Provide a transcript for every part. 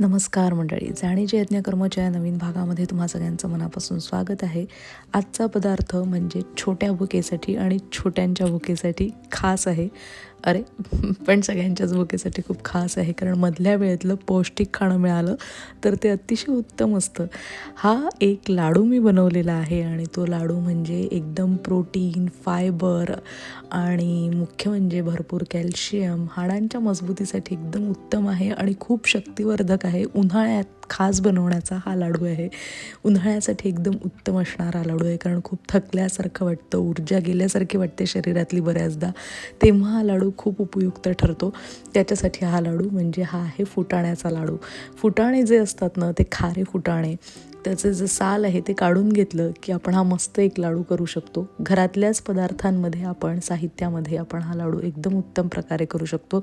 नमस्कार मंडळी. जाणीचे यज्ञकर्मच्या या नवीन भागामध्ये तुम्हा सगळ्यांचं मनापासून स्वागत आहे. आजचा पदार्थ म्हणजे छोट्या भुकेसाठी आणि छोट्यांच्या भुकेसाठी खास आहे. अरे पण सगळ्यांच्याच भुकेसाठी खूप खास आहे कारण मधल्या वेळेतलं पौष्टिक खाणं मिळालं तर ते अतिशय उत्तम असतं. हा एक लाडू मी बनवलेला आहे आणि तो लाडू म्हणजे एकदम प्रोटीन फायबर आणि मुख्य म्हणजे भरपूर कॅल्शियम हाडांच्या मजबूतीसाठी एकदम उत्तम आहे आणि खूप शक्तिवर्धक आहे. उन्हाळ्यात खास बनवण्याचा हा लाडू आहे. उन्हाळ्यासाठी एकदम उत्तम असणारा लाडू आहे कारण खूप थकल्यासारखं वाटतं ऊर्जा गेल्यासारखी वाटते शरीरातली बऱ्याचदा. तेव्हा हा लाडू खूप उपयुक्त ठरतो. त्याच्यासाठी हा लाडू म्हणजे हा आहे फुटाण्याचा लाडू. फुटाणे जे असतात ना ते खारे फुटाणे. त्याचं जे साल आहे ते काढून घेतलं की आपण हा मस्त एक लाडू करू शकतो. घरातल्याच पदार्थांमध्ये आपण साहित्यामध्ये आपण हा लाडू एकदम उत्तम प्रकारे करू शकतो.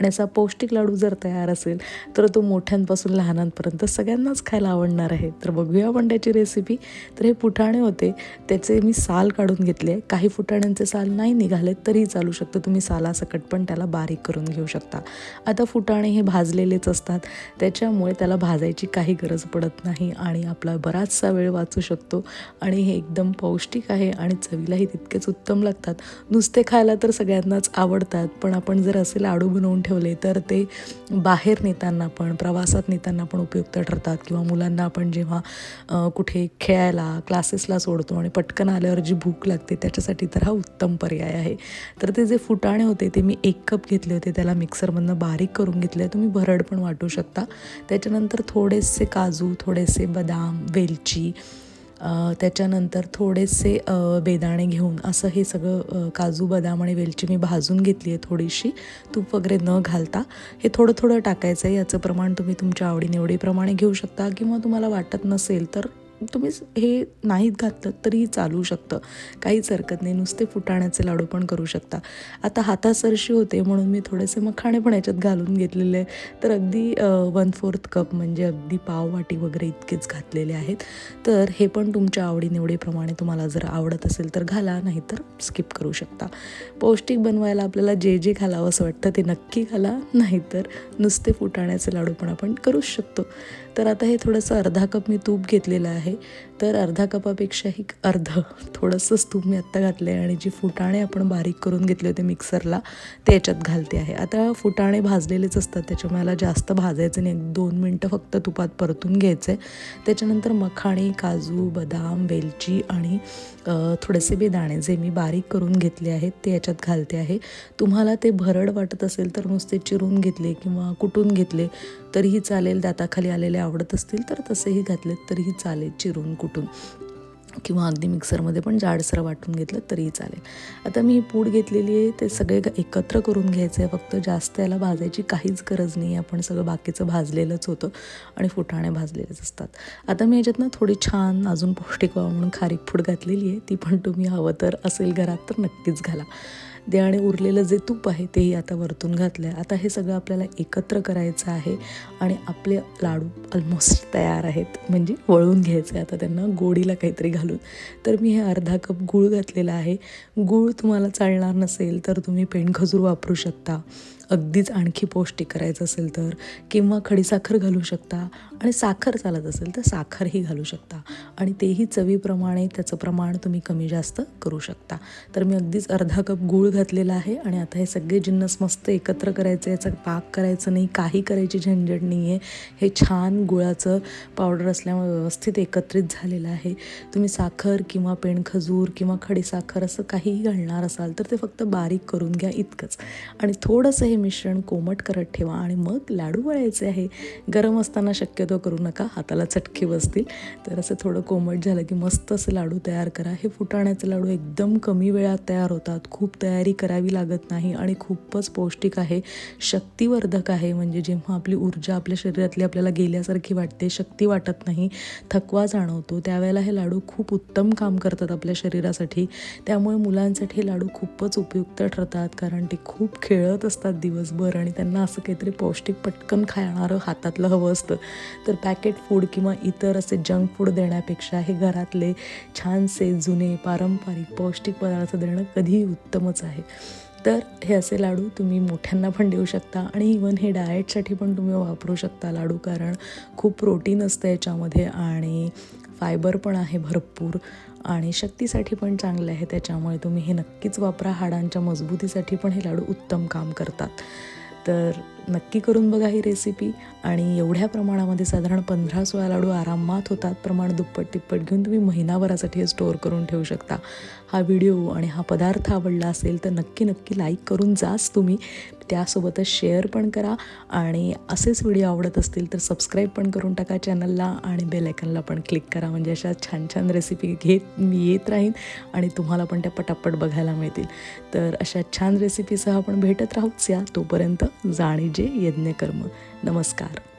आणि असा पौष्टिक लाडू जर तयार असेल तर तो मोठ्यांपासून लहानांपर्यंत सगळ्यांनाच खायला आवडणार आहे. तर बघूया आपण त्याची रेसिपी तर हे फुटाणे होते. त्याचे मी साल काढून घेतले. काही फुटाण्यांचे साल नाही निघाले तरीही चालू शकतं. तुम्ही सालासकट पण त्याला बारीक करून घेऊ शकता. आता फुटाणे हे भाजलेलेच असतात. त्याच्यामुळे त्याला भाजायची काही गरज पडत नाही आणि आपला बराचसा वेळ वाचू शकतो. आणि हे एकदम पौष्टिक आहे आणि चवीलाही तितकेच उत्तम लागतात. नुसते खायला तर सगळ्यांनाच आवडतात. पण आपण जर असे लाडू बनवून ठेवले तर ते बाहेर नेताना पण प्रवासात नेताना पण उपयुक्त ठरतात. किंवा मुलांना आपण जेव्हा कुठे खेळायला क्लासेसला सोडतो आणि पटकन आल्यावर जी भूक लागते त्याच्यासाठी तर हा उत्तम पर्याय आहे. तर ते जे फुटाणे होते ते मी एक कप घेतले होते. त्याला मिक्सरमधनं बारीक करून घेतले. तुम्ही भरड पण वाटू शकता. त्याच्यानंतर थोडेसे काजू थोडेसे बदाम वेलची त्याच्यानंतर थोडेसे बेदाणे घेऊन असं हे सगळं काजू बदाम आणि वेलची मी भाजून घेतली आहे थोडीशी. तूप वगैरे न घालता हे थोडं थोडं टाकायचं आहे. याचं प्रमाण तुम्ही तुमच्या आवडीनिवडीप्रमाणे घेऊ शकता किंवा तुम्हाला वाटत नसेल तर तुम्ही हे नाहीत घातलं तरी चालू शकतं. काहीच हरकत नाही. नुसते फुटाण्याचे लाडू पण करू शकता. आता हातासरशी होते म्हणून मी थोडेसे मखाणे पण याच्यात घालून घेतलेले आहे. तर अगदी वन फोर्थ कप म्हणजे अगदी पाव वाटी वगैरे इतकेच घातलेले आहेत. तर हे पण तुमच्या आवडीनिवडीप्रमाणे तुम्हाला जर आवडत असेल तर घाला नाही तर स्किप करू शकता. पौष्टिक बनवायला आपल्याला जे जे घालावं असं वाटतं ते नक्की घाला नाहीतर नुसते फुटाण्याचे लाडू पण आपण करूच शकतो. तर आता हे थोडंसं अर्धा कप मी तूप घेतलेलं आहे. तर अर्धा कपापेक्षाही अर्ध. थोडंसंच तूप मी आत्ता घातलं आहे आणि जी फुटाणे आपण बारीक करून घेतले होते मिक्सरला ते याच्यात घालते आहे. आता फुटाणे भाजलेलेच असतात. त्याच्यामुळे मला जास्त भाजायचं नाही. एक दोन मिनटं फक्त तुपात परतून घ्यायचं आहे त्याच्यानंतर मखाणे काजू बदाम वेलची आणि थोडेसे बेदाणे जे मी बारीक करून घेतले आहेत ते याच्यात घालते आहे. तुम्हाला ते भरड वाटत असेल तर नुसते चिरून घेतले किंवा कुटून घेतले तरीही चालेल. दाताखाली आलेले आवडत असतील तर तसेही घातलेत तरीही चालेल. चिरून कुटून किंवा अगदी मिक्सरमध्ये पण जाडसर वाटून घेतलं तरीही चालेल. आता मी ही पूड घेतलेली आहे ते सगळे एकत्र करून घ्यायचं आहे फक्त जास्त याला भाजायची काहीच गरज नाही आपण सगळं बाकीचं भाजलेलंच होतं आणि फुटाणे भाजलेलेच असतात. आता मी याच्यातनं थोडी छान अजून पौष्टिक व्हावं म्हणून खारीक फूड घातलेली आहे ती पण तुम्ही हवं तर असेल घरात तर नक्कीच घाला. दे आणि उरलेलं जे तूप आहे तेही आता वरतून घातलं आहे आता हे सगळं आपल्याला एकत्र करायचं आहे आणि आपले लाडू ऑलमोस्ट तयार आहेत. म्हणजे वळून घ्यायचे आता त्यांना गोडीला काहीतरी घालून. तर मी हे अर्धा कप गूळ घातलेला आहे. गूळ तुम्हाला चालणार नसेल तर तुम्ही पेंडखजूर वापरू शकता. अगदीच आणखी पौष्टिक करायचं असेल तर किंवा खडीसाखर घालू शकता आणि साखर चालत असेल तर साखरही घालू शकता. आणि तेही चवीप्रमाणे त्याचं प्रमाण तुम्ही कमी जास्त करू शकता. तर मी अगदीच अर्धा कप गूळ घातलेला आहे आणि आता हे सगळे जिन्नस मस्त एकत्र करायचे याचा पाक करायचं नाही काही करायची झंझट नाही आहे हे छान गुळाचं पावडर असल्यामुळे व्यवस्थित एकत्रित झालेलं आहे. तुम्ही साखर किंवा पेणखजूर किंवा खडीसाखर असं काहीही घालणार असाल तर ते फक्त बारीक करून घ्या इतकंच. आणि थोडंसं हे मिश्रण कोमट करत ठेवा आणि मग लाडू वळायचे आहे. गरम असताना शक्यतो करू नका हाताला चटके बसतील. तर असं थोडं कोमट झालं की मस्त असं लाडू तयार करा. हे फुटाण्याचे लाडू एकदम कमी वेळात तयार होतात. खूप तयारी करावी लागत नाही आणि खूपच पौष्टिक आहे. शक्तिवर्धक आहे. म्हणजे जेव्हा आपली ऊर्जा आपल्या शरीरातली आपल्याला गेल्यासारखी वाटते शक्ती वाटत नाही थकवा जाणवतो. त्यावेळेला हे लाडू खूप उत्तम काम करतात आपल्या शरीरासाठी. त्यामुळे मुलांसाठी हे लाडू खूपच उपयुक्त ठरतात कारण ते खूप खेळत असतात दिवसभर आणि त्यांना असं काहीतरी पौष्टिक पटकन खाणारं हातातलं हवं असतं. तर पॅकेट फूड किंवा इतर असे जंक फूड देण्यापेक्षा हे घरातले छानसे जुने पारंपरिक पौष्टिक पदार्थ देणं कधीही उत्तमच आहे. तर हे असे लाडू तुम्ही मोठ्यांना पण देऊ शकता आणि इवन हे डाएटसाठी पण तुम्ही वापरू शकता लाडू कारण खूप प्रोटीन असतं याच्यामध्ये आणि फायबर पण आहे भरपूर आणि शक्तीसाठी पण चांगले आहे. त्याच्यामुळे तुम्ही हे नक्कीच वापरा. हाडांच्या मजबूतीसाठी पण हे लाडू उत्तम काम करतात. तर नक्की करून बघा ही रेसिपी आणि एवढ्या प्रमाणामध्ये साधारण पंधरा सोळा लाडू आरामात होतात. प्रमाण दुप्पट तिप्पट घेऊन तुम्ही महिनाभरासाठी हे स्टोअर करून ठेवू शकता. हा व्हिडिओ आणि हा पदार्थ आवडला असेल तर नक्की नक्की लाईक करून जाच तुम्ही. त्यासोबतच शेअर पण करा. आणि असेच व्हिडिओ आवडत असतील तर सबस्क्राईब पण करून टाका चॅनलला आणि बेल आयकनला पण क्लिक करा. म्हणजे अशा छान छान रेसिपी घेत मी येत राहीन आणि तुम्हाला पण त्या पटापट बघायला मिळतील. तर अशा छान रेसिपीसह आपण भेटत राहूच या. तोपर्यंत जाणी म्हणजे यज्ञकर्म. नमस्कार.